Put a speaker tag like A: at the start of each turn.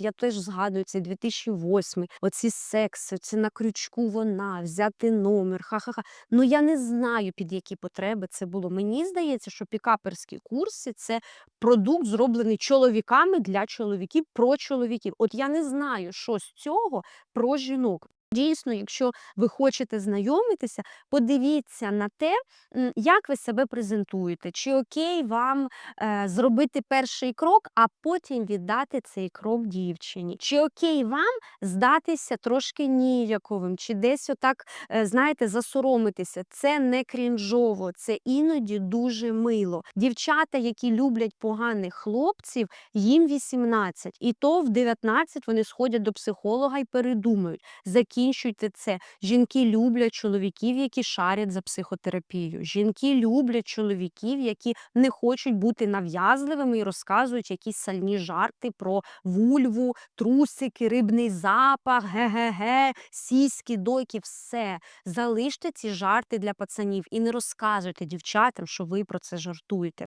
A: я теж згадую цей 2008, оці секси, це на крючку вона, взяти номер, ха-ха-ха. Ну я не знаю, під які потреби це було. Мені здається, що пікаперські курси це продукт, зроблений чоловіками для чоловіків, про чоловіків. От я не знаю, що з цього про жінок. Дійсно, якщо ви хочете знайомитися, подивіться на те, як ви себе презентуєте. Чи окей вам е, зробити перший крок, а потім віддати цей крок дівчині. Чи окей вам здатися трошки ніяковим, чи десь отак, е, знаєте, засоромитися. Це не крінжово, це іноді дуже мило. Дівчата, які люблять поганих хлопців, їм 18, і то в 19 вони сходять до психолога і передумають. Закінчуйте це. Жінки люблять чоловіків, які шарять за психотерапією. Жінки люблять чоловіків, які не хочуть бути нав'язливими і розказують якісь сальні жарти про вульву, трусики, рибний запах, ге-ге-ге, сіськи, дойки, все. Залиште ці жарти для пацанів і не розказуйте дівчатам, що ви про це жартуєте.